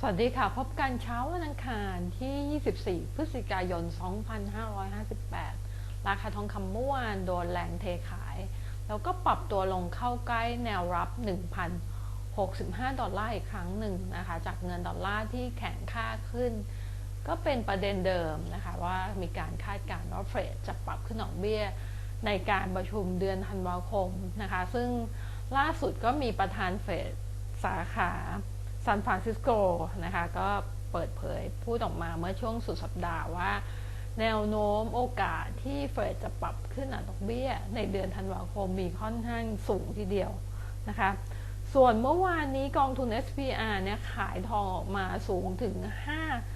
สวัสดีค่ะ พบกันเช้าวันอังคารที่ 24 พฤศจิกายน 2558 ราคาทองคำเมื่อวานโดนแรงเทขาย แล้วก็ปรับตัวลงเข้าใกล้แนวรับ 1,065 ดอลลาร์อีกครั้งหนึ่งนะคะ จากเงินดอลลาร์ที่แข็งค่าขึ้น ก็เป็นประเด็นเดิมนะคะว่ามีการคาดการณ์ว่าเฟดจะปรับขึ้นดอกเบี้ยในการประชุมเดือนธันวาคมนะคะ ซึ่งล่าสุดก็มีประธานเฟดสาขา ซานฟรานซิสโกนะคะก็เปิดเผยพูดออกมาเมื่อช่วงสุดสัปดาห์ว่า แนวโน้มโอกาสที่เฟดจะปรับขึ้นอัตราดอกเบี้ย ในเดือนธันวาคมมีค่อนข้างสูงทีเดียวนะคะส่วนเมื่อวานนี้กองทุน SPR เนี่ยขายทองออกมาสูงถึง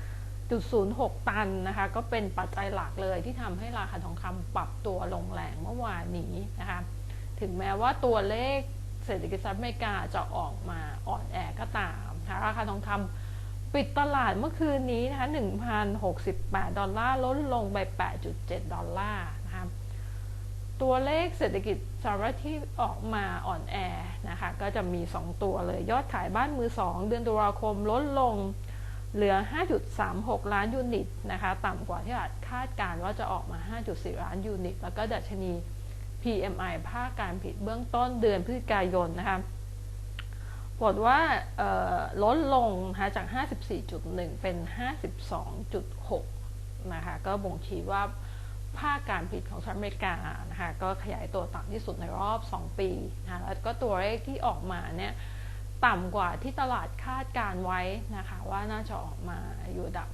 5.06 ตันนะคะ ก็เป็นปัจจัยหลักเลยที่ทำให้ราคาทองคำปรับตัวลงแรงเมื่อวานนี้นะคะ ถึงแม้ว่าตัวเลข เศรษฐกิจสหรัฐอเมริกาจะออกมาอ่อนแอก็ตามนะคะราคาทองคำปิดตลาดเมื่อคืนนี้นะคะ1,068 ดอลลาร์ลดลงไป 8.7 ดอลลาร์นะคะตัวเลขเศรษฐกิจสหรัฐที่ออกมาอ่อนแอนะคะก็จะมี 2 ตัวเลย ยอดขายบ้านมือ 2 เดือนตุลาคมลดลงเหลือ 5.36 ล้านยูนิตนะคะ ต่ำกว่าที่คาดการว่าจะออกมา 5.4 ล้านยูนิต แล้วก็ดัชนี PMI ภาคการผลิตเบื้องต้นเดือนพฤศจิกายนนะคะผลว่าลดลงนะคะจาก 54.1 เป็น 52.6 นะคะ ก็บ่งชี้ว่าภาคการผลิตของสหรัฐอเมริกานะคะ ก็ขยายตัวต่ำที่สุดในรอบ 2 ปีนะคะแล้วก็ตัวเลขที่ออกมาเนี่ยต่ำกว่าที่ตลาดคาดการไว้นะคะ ว่าน่าจะออกมาอยู่ดับ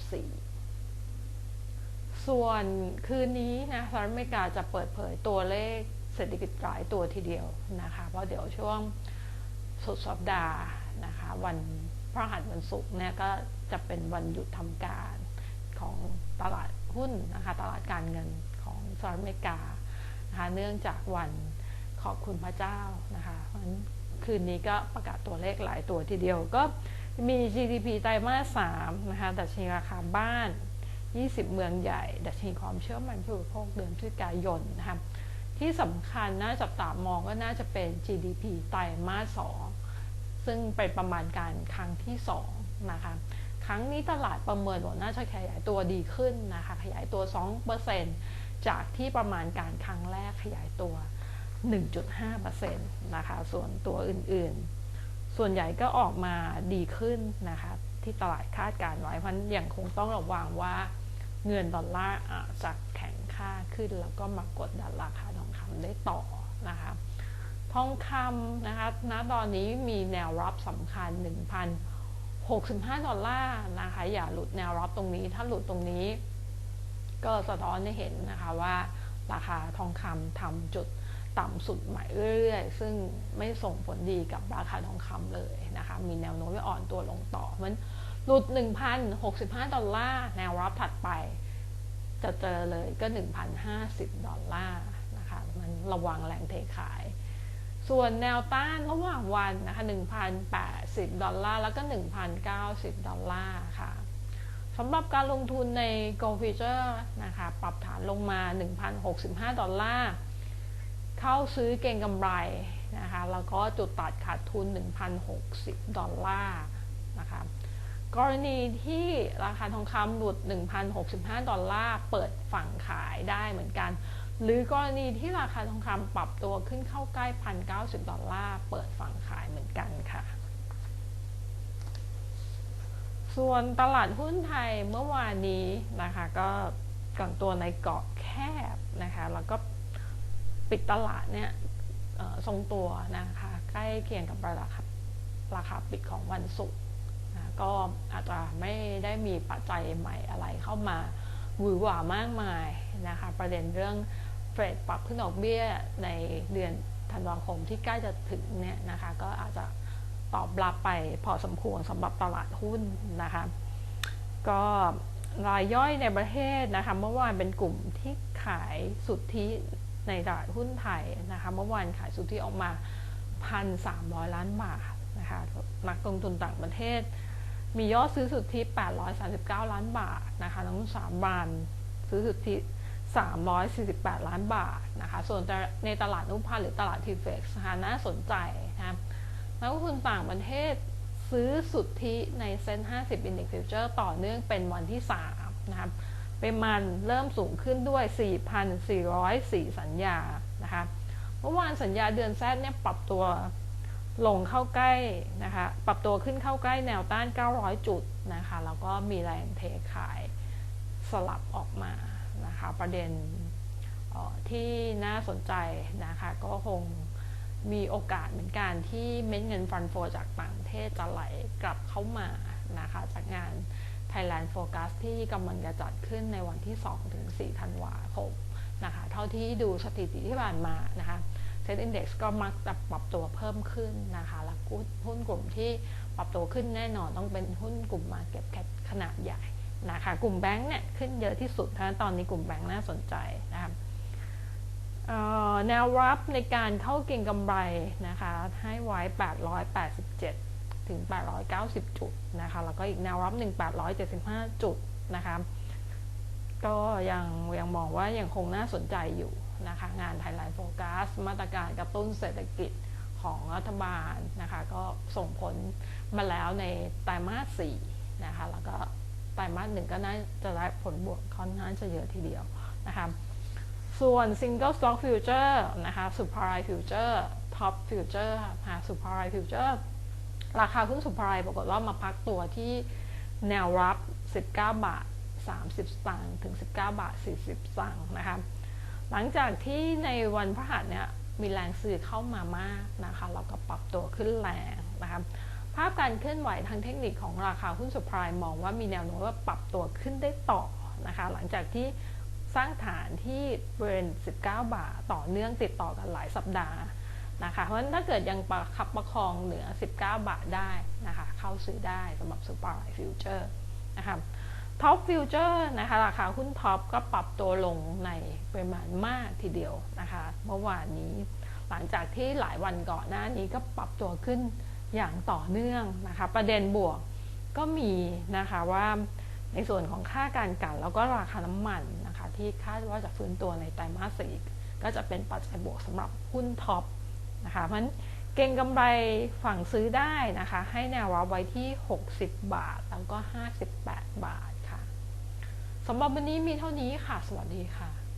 54 ส่วนคืนนี้นะสหรัฐอเมริกาจะเปิดเผยตัวเลขเศรษฐกิจหลายตัวทีเดียวนะคะ เพราะเดี๋ยวช่วงสุดสัปดาห์นะคะ วันพระหัสวันศุกร์เนี่ยก็จะเป็นวันหยุดทำการของตลาดหุ้นนะคะ ตลาดการเงินของสหรัฐอเมริกานะคะเนื่องจากวันขอบคุณพระเจ้านะคะเพราะฉะนั้นคืนนี้ก็ประกาศตัวเลขหลายตัวทีเดียวก็มี GDP ไตรมาส3นะคะดัชนีราคาบ้าน 20 เมืองใหญ่ ดัชนีความเชื่อมั่นผู้บริโภคเดือนพฤศจิกายนนะคะที่สำคัญน่าจับตามองก็น่าจะเป็น GDP ไตรมาส 2 ซึ่งเป็นประมาณการครั้งที่ 2 นะคะ ครั้งนี้ตลาดประเมินว่าน่าจะขยายตัวดีขึ้นนะคะ ขยายตัว 2%จากที่ประมาณการครั้งแรกขยายตัว 1.5%นะคะ ส่วนตัวอื่นๆ ส่วนใหญ่ก็ออกมาดีขึ้นนะคะ ที่ตลาดคาดการไว้ เพราะยังคงต้องระวังว่าเงินดอลลาร์จะแข็งค่าขึ้น แล้วก็มากดดันราคาทองคำได้ต่อนะคะทองคำนะคะณตอนนี้มีแนวรับสำคัญ 1,065 ดอลลาร์นะคะอย่าหลุดแนวรับตรงนี้ ถ้าหลุดตรงนี้ ก็สะท้อนให้เห็นนะคะว่าราคาทองคำทำจุดต่ำสุดใหม่เรื่อยๆ ซึ่งไม่ส่งผลดีกับราคาทองคำเลยนะคะ มีแนวโน้มจะอ่อนตัวลงต่อมัน หลุด 1,065 ดอลลาร์แนวรับถัดไป จะเจอเลยก็ 1,050 ดอลลาร์นะคะมันระวังแรงเทขาย ส่วนแนวต้านระหว่างวันนะคะ1,080 ดอลลาร์ แล้วก็ 1,090 ดอลลาร์ค่ะสำหรับการลงทุนใน Gold Future นะคะปรับฐานลงมา 1,065 ดอลลาร์ เข้าซื้อเก็งกำไรนะคะ แล้วก็จุดตัดขาดทุน 1,060 ดอลลาร์นะคะ กรณีที่ราคาทองคำหลุด 1,065 ดอลลาร์เปิดฝั่งขายได้เหมือนกัน หรือกรณีที่ราคาทองคำปรับตัวขึ้นเข้าใกล้ 1,090 ดอลลาร์เปิดฝั่งขายเหมือนกันค่ะ ส่วนตลาดหุ้นไทยเมื่อวานนี้นะคะก็ก่อนตัวในเกาะแคบนะคะ แล้วก็ปิดตลาดเนี่ยทรงตัวนะคะ ใกล้เคียงกับราคาราคาปิดของวันศุกร์ ก็อาจจะไม่ได้มีปัจจัยใหม่อะไรเข้ามาหวือหวามากมายนะคะประเด็นเรื่องเฟดปรับขึ้นดอกเบี้ยในเดือนธันวาคมที่ใกล้จะถึงเนี่ยนะคะก็อาจจะตอบรับไปพอสมควรสำหรับตลาดหุ้นนะคะก็รายย่อยในประเทศนะคะเมื่อวานเป็นกลุ่มที่ขายสุทธิในตลาดหุ้นไทยนะคะเมื่อวานขายสุทธิออกมา 1,300 ล้านบาทนะคะนักลงทุนต่างประเทศ มียอดซื้อสุทธิ 839 ล้านบาทนะคะทั้งสามบานซื้อสุทธิ 348 ล้านบาทนะคะ ส่วนในตลาดนุพันหรือตลาดทีเฟกซ์นะคะน่าสนใจนะนักลงทุนต่างประเทศซื้อสุทธิในเซ็น50 Index Future ต่อเนื่องเป็นวันที่ 3 นะครับเป็นมันเริ่มสูงขึ้นด้วย 4,404 สัญญา นะคะ เมื่อวานสัญญาเดือนแซดเนี่ยปรับตัว ลงเข้าใกล้นะคะ ปรับตัวขึ้นเข้าใกล้แนวต้าน 900 จุดนะคะ แล้วก็มีแรงเทขายสลับออกมานะคะ ประเด็นที่น่าสนใจนะคะ ก็คงมีโอกาสเหมือนกันที่เม็ดเงินฟันโฟจากต่างประเทศจะไหลกลับเข้ามานะคะ จากงาน Thailand Focus ที่กำลังจะจัดขึ้นในวันที่ 2-4 ธันวาคมนะคะ เท่าที่ดูสถิติที่ผ่านมานะคะ เซ็ตอินดี x ก็มักจะปรับตัวเพิ่มขึ้นนะคะและหุ้นกลุ่มที่ปรับตัวขึ้นแน่นอนต้องเป็นหุ้นกลุ่มมาเก็ตแคปขนาดใหญ่นะคะกลุ่มแบงก์เนี่ยขึ้นเยอะที่สุดเพราะตอนนี้กลุ่มแบงก์น่าสนใจนะคะแนวรับในการเข้าเก็งกำไรนะคะให้ไว้ 887 ถึง 890 จุดนะคะแล้วก็อีกแนวรับ 1875 จุดนะคะก็ยังยังมองว่ายังคงน่าสนใจอยู่ นะคะงาน Thailand Focus มาตรการกระตุ้นเศรษฐกิจของรัฐบาลนะคะก็ส่งผลมาแล้วในไตรมาส4นะคะแล้วก็ไตรมาสหนึ่งก็น่าจะได้ผลบวกค่อนข้างจะเยอะทีเดียวนะคะส่วน Single Stock Future นะคะ Supply Future Top Future ค่ะ Supply Future ราคาหุ้น Supply ปรากฏว่ามาพักตัวที่แนวรับ 19 บาท 30 สตางค์ถึง 19 บาท 40 สตางค์นะคะ หลังจากที่ในวันพฤหัสเนี่ยมีแรงซื้อเข้ามามากนะคะแล้วก็ปรับตัวขึ้นแรงนะคะภาพการเคลื่อนไหวทางเทคนิคของราคาหุ้นสุพรายมองว่ามีแนวโน้มว่าปรับตัวขึ้นได้ต่อนะคะหลังจากที่สร้างฐานที่บริเวณ 19 บาทต่อเนื่องติดต่อกันหลายสัปดาห์นะคะเพราะฉะนั้นถ้าเกิดยังประคับประคองเหนือ 19 บาทได้นะคะเข้าซื้อได้สำหรับซูเปร์ไลท์ฟิวเจอร์นะคะ ท็อปฟิวเจอร์นะคะราคาหุ้นท็อปก็ปรับตัวลงในปริมาณมากทีเดียวนะคะ เมื่อวานนี้ หลังจากที่หลายวันก่อนหน้านี้ก็ปรับตัวขึ้นอย่างต่อเนื่องนะคะ ประเด็นบวกก็มีนะคะว่าในส่วนของค่าการกันแล้วก็ราคาน้ำมันนะคะที่คาดว่าจะฟื้นตัวในไตรมาสสี่ก็จะเป็นปัจจัยบวกสำหรับหุ้นท็อปนะคะเพราะนั้นเก่งกำไรฝั่งซื้อได้นะคะ ให้แนวรับไว้ที่ 60 บาท แล้วก็ 58 บาท สำหรับวันนี้มีเท่านี้ค่ะ สวัสดีค่ะ